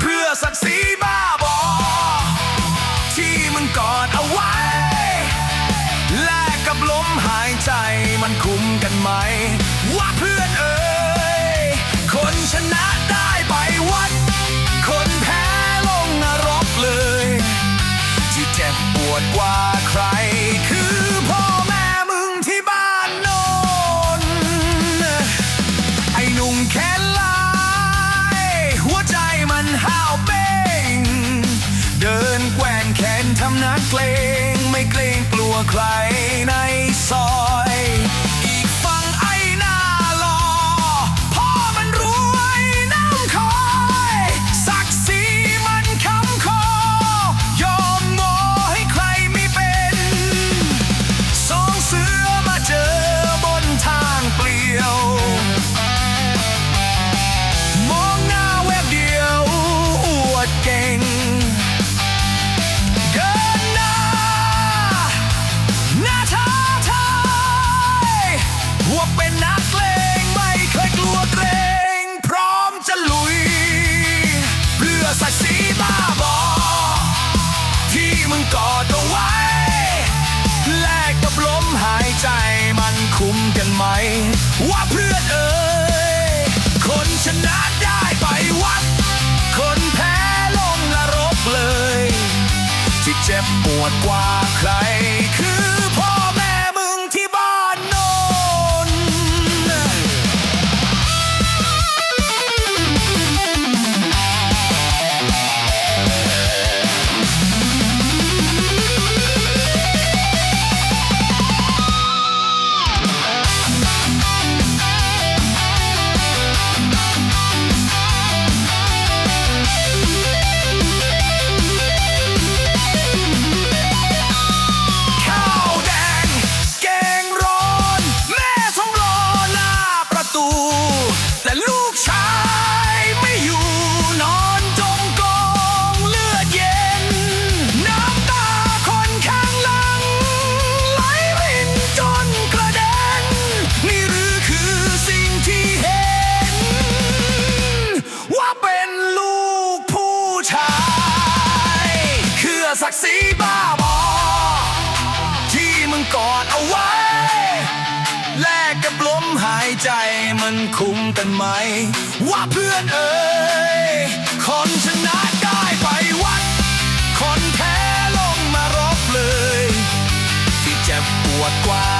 เพื่อศักดิ์ศรีบ้าบอ ที่มึงกอดเอาไว้ แลกกับลมหายใจมันคุ้มกันไหม ว่าเพื่อ ทำนักเลงไม่เกรงกลัวใครใน กอดเอาไว้ แลกกับลมหายใจมันคุ้มกันไหม ว่าเพื่อนเอ๋ยคนชนะได้ไปวัด คนแพ้ลงนรกเลย ที่เจ็บปวดกว่าใครคือ กอดเอาไว้ แลกกับลมหายใจมันคุ้มกันไหม ว่าเพื่อนเอ๋ยคนชนะได้ไปวัด คนแพ้ลงมารบเลย ที่เจ็บปวดกว่า